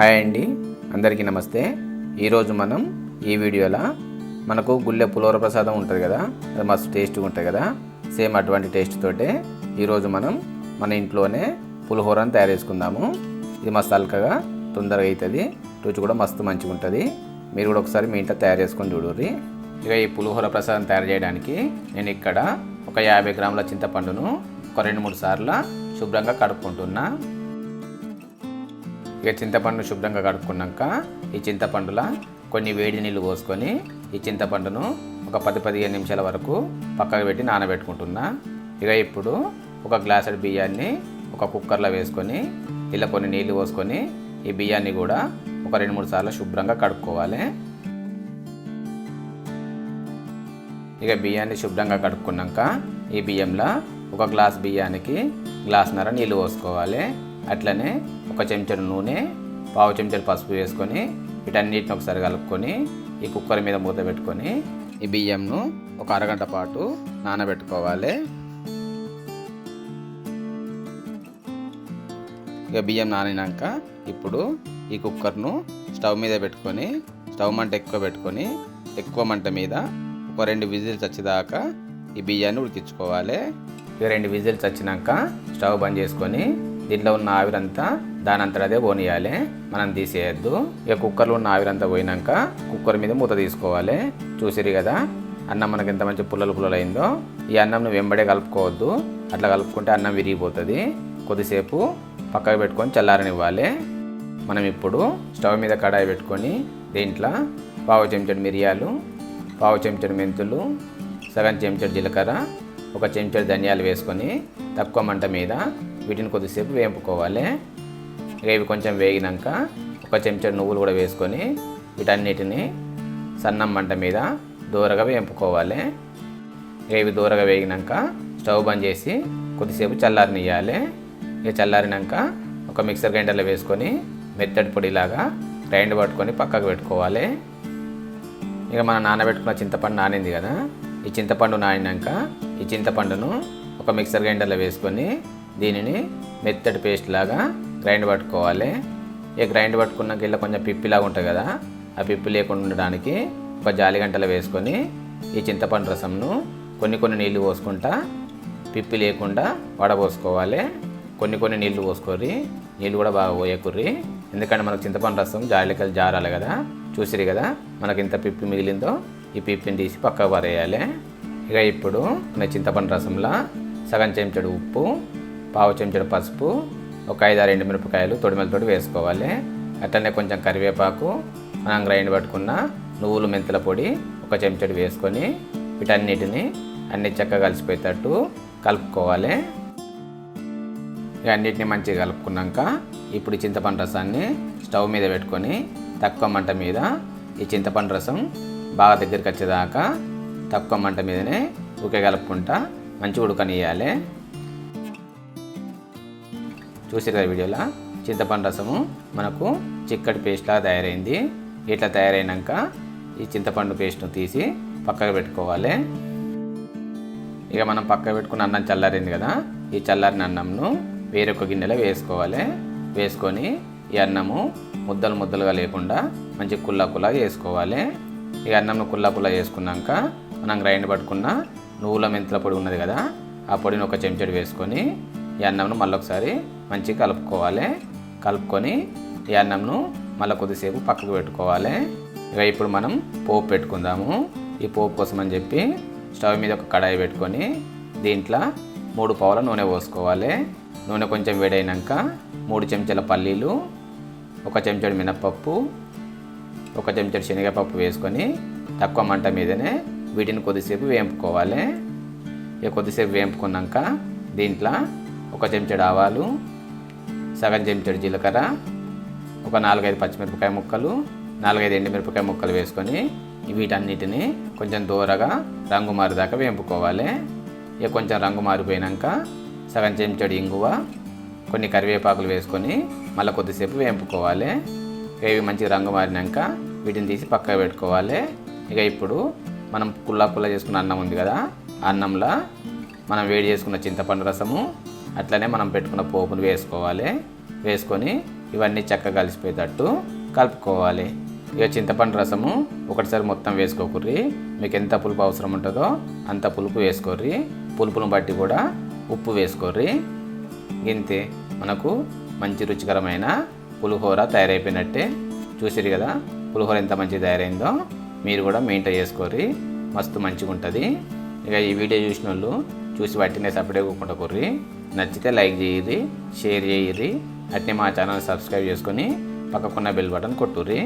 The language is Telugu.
హాయ్ అండి. అందరికీ నమస్తే. ఈరోజు మనం ఈ వీడియోలో మనకు గుళ్ళె పులోర ప్రసాదం ఉంటుంది కదా అది మస్తు టేస్ట్గా ఉంటుంది కదా సేమ్ అటువంటి టేస్ట్ తోటే ఈరోజు మనం మన ఇంట్లోనే పులిహోరను తయారు చేసుకుందాము. ఇది మస్తు అల్కగా తొందరగా అవుతుంది రుచి కూడా మస్తు మంచిగా ఉంటుంది. మీరు కూడా ఒకసారి మీ ఇంట్లో తయారు చేసుకొని చూడుర్రి. ఇక ఈ పులిహోర ప్రసాదం తయారు చేయడానికి నేను ఇక్కడ ఒక యాభై గ్రాముల చింతపండును ఒక రెండు మూడు సార్లు శుభ్రంగా కడుక్కుంటున్నా. ఇక చింతపండు శుభ్రంగా కడుక్కున్నాక ఈ చింతపండుల కొన్ని వేడి నీళ్ళు పోసుకొని ఈ చింతపండును ఒక పది పదిహేను నిమిషాల వరకు పక్కకు పెట్టి నానబెట్టుకుంటున్నా. ఇక ఇప్పుడు ఒక గ్లాసుడు బియ్యాన్ని ఒక కుక్కర్లో వేసుకొని ఇలా కొన్ని నీళ్ళు పోసుకొని ఈ బియ్యాన్ని కూడా ఒక రెండు మూడు సార్లు శుభ్రంగా కడుక్కోవాలి. ఇక బియ్యాన్ని శుభ్రంగా కడుక్కున్నాక ఈ బియ్యంలో ఒక గ్లాస్ బియ్యానికి గ్లాస్ నర నీళ్ళు పోసుకోవాలి. అట్లనే ఒక చెంచాడు నూనె పావు చెంచాడు పసుపు వేసుకొని వీటన్నిటిని ఒకసారి కలుపుకొని ఈ కుక్కర్ మీద మూత పెట్టుకొని ఈ బియ్యంను ఒక అరగంట పాటు నానబెట్టుకోవాలి. ఇక బియ్యం నానినాక ఇప్పుడు ఈ కుక్కర్ను స్టవ్ మీద పెట్టుకొని స్టవ్ మంట ఎక్కువ పెట్టుకొని ఎక్కువ మంట మీద ఒక రెండు విజిల్స్ వచ్చేదాకా ఈ బియ్యాన్ని ఉడికించుకోవాలి. ఇక రెండు విజిల్స్ వచ్చినాక స్టవ్ బంద్ చేసుకొని దీంట్లో ఉన్న ఆవిరంతా దాని అదే పోనీయాలి. మనం తీసేయద్దు. ఇక కుక్కర్లో ఉన్న ఆవిరంతా పోయినాక కుక్కర్ మీద మూత తీసుకోవాలి. చూసిరు కదా? అన్నం మనకి ఎంత మంచి పుల్లలు పుల్లలు అయిందో ఈ అన్నంను వెంబడే కలుపుకోవద్దు. అట్లా కలుపుకుంటే అన్నం విరిగిపోతుంది. కొద్దిసేపు పక్కకు పెట్టుకొని చల్లారనివ్వాలి. మనం ఇప్పుడు స్టవ్ మీద కడాయి పెట్టుకొని దీంట్లో పావు చెంచడు మిరియాలు పావు చెంచడు మెంతులు సగం చెంచడు జీలకర్ర ఒక చెంచడు ధనియాలు వేసుకొని తక్కువ మంట మీద వీటిని కొద్దిసేపు వేపుకోవాలి. ఇక ఇవి కొంచెం వేగినాక ఒక చెంచా నువ్వులు కూడా వేసుకొని వీటన్నిటిని సన్నం మంట మీద దూరగా వేపుకోవాలి. ఇక ఇవి దూరగా వేగినాక స్టవ్ బంద్ చేసి కొద్దిసేపు చల్లారనియ్యాలి. ఇక చల్లారినాక ఒక మిక్సర్ గ్రైండర్లో వేసుకొని మెత్తడి పొడిలాగా గ్రైండ్ పట్టుకొని పక్కకు పెట్టుకోవాలి. ఇక మనం నానబెట్టుకున్న చింతపండు నానింది కదా ఈ చింతపండు నానినాక ఈ చింతపండును ఒక మిక్సర్ గ్రైండర్లో వేసుకొని దీనిని మెత్తటి పేస్ట్ లాగా గ్రైండ్ పట్టుకోవాలి. ఇక గ్రైండ్ పట్టుకున్నాక ఇలా కొంచెం పిప్పిలాగా ఉంటుంది కదా ఆ పిప్పి లేకుండా ఉండడానికి ఒక జాలి గంటలు వేసుకొని ఈ చింతపండు రసంను కొన్ని కొన్ని నీళ్ళు పోసుకుంటా పిప్పి లేకుండా వడపోసుకోవాలి కొన్ని కొన్ని నీళ్ళు పోసుకొని నీళ్ళు కూడా బాగా పోయకుర్రి. ఎందుకంటే మనకు చింతపండు రసం జాలికలు జారాలి కదా చూసిరి కదా మనకి ఇంత పిప్పి మిగిలిందో ఈ పిప్పిని తీసి పక్కకు పారేయాలి. ఇక ఇప్పుడు మన చింతపండు రసంలో సగం చెంచడు ఉప్పు పావు చెంచుడు పసుపు ఒక ఐదు ఆరు మిరపకాయలు తొడిమెలతోటి వేసుకోవాలి. అట్లనే కొంచెం కరివేపాకు మనం గ్రైండ్ పట్టుకున్న నువ్వులు మెంతుల పొడి ఒక చెంచడు వేసుకొని వీటన్నిటిని అన్ని చక్కగా కలిసిపోయేటట్టు కలుపుకోవాలి. ఇక అన్నిటిని మంచిగా కలుపుకున్నాక ఇప్పుడు చింతపండు రసాన్ని స్టవ్ మీద పెట్టుకొని తక్కువ మంట మీద ఈ చింతపండు రసం బాగా దగ్గరికి వచ్చేదాకా తక్కువ మంట మీదనే ఉకే కలుపుకుంటా మంచిగా ఉడకనియాలి చూసారు కదా వీడియోలో? చింతపండు రసము మనకు చిక్కటి పేస్ట్లా తయారైంది. ఇట్లా తయారైనాక ఈ చింతపండు పేస్ట్ను తీసి పక్కకు పెట్టుకోవాలి. ఇక మనం పక్కకు పెట్టుకున్న అన్నం చల్లారింది కదా ఈ చల్లారిన అన్నంను వేరొక గిన్నెలో వేసుకోవాలి. వేసుకొని ఈ అన్నము ముద్దలు ముద్దలుగా లేకుండా మంచి కుల్లా కుల్లా చేసుకోవాలి ఈ అన్నంను కుల్లా కుల్లా చేసుకున్నాక మనం గ్రైండ్ పట్టుకున్న నువ్వుల మెంతుల పొడి ఉన్నది కదా ఆ పొడిని ఒక చెంచడి వేసుకొని ఈ అన్నంను మళ్ళీ ఒకసారి మంచిగా కలుపుకోవాలి. కలుపుకొని ఈ అన్నంను మళ్ళీ కొద్దిసేపు పక్కకు పెట్టుకోవాలి. ఇక ఇప్పుడు మనం పోపు పెట్టుకుందాము. ఈ పోపు కోసం అని చెప్పి స్టవ్ మీద ఒక కడాయి పెట్టుకొని దీంట్లో మూడు పావుల నూనె పోసుకోవాలి. నూనె కొంచెం వేడైనాక మూడు చెంచాల పల్లీలు ఒక చెంచాడు మినప్పప్పు ఒక చెంచాడు శనగపప్పు వేసుకొని తక్కువ మంట మీదనే వీటిని కొద్దిసేపు వేంపుకోవాలి. ఇక కొద్దిసేపు వేంపుకున్నాక దీంట్లో ఒక చెంచాడు ఆవాలు సగం చెంచాడు జీలకర్ర ఒక నాలుగైదు పచ్చిమిరపకాయ ముక్కలు నాలుగైదు ఎండుమిరపకాయ ముక్కలు వేసుకొని వీటన్నిటిని కొంచెం దూరగా రంగు మారేదాకా వేంపుకోవాలి. ఇక కొంచెం రంగు మారిపోయినాక సగం చెంచాడు ఇంగువ కొన్ని కరివేపాకులు వేసుకొని మళ్ళీ కొద్దిసేపు వేంపుకోవాలి. ఇవి మంచిగా రంగు మారినాక వీటిని తీసి పక్కకు పెట్టుకోవాలి. ఇక ఇప్పుడు మనం కుల్లా కుల్లా చేసుకున్న అన్నం ఉంది కదా ఆ అన్నంలో మనం వేడి చేసుకున్న చింతపండు రసము అట్లనే మనం పెట్టుకున్న పోపును వేసుకోవాలి. వేసుకొని ఇవన్నీ చక్కగా కలిసిపోయేటట్టు కలుపుకోవాలి. ఇక చింతపండు రసము ఒకటిసారి మొత్తం వేసుకోకుర్రి. మీకు ఎంత పులుపు అవసరం ఉంటుందో అంత పులుపు వేసుకోర్రి. పులుపును బట్టి కూడా ఉప్పు వేసుకోర్రి. గింతే మనకు మంచి రుచికరమైన పులిహోర తయారైపోయినట్టే. చూసిరు కదా పులిహోర ఎంత మంచి తయారైందో మీరు కూడా మెయింటైన్ చేసుకోర్రి. మస్తు మంచిగా ఉంటుంది ఇక ఈ వీడియో చూసిన వాళ్ళు చూసి వాటినే సపరేట్ కూకుండా కొర్రి నచ్చితే లైక్ చేయరి షేర్ చేయరి అట్నే మా ఛానల్ సబ్స్క్రైబ్ చేసుకొని పక్కకున్న బెల్ బటన్ కొట్టుర్రి.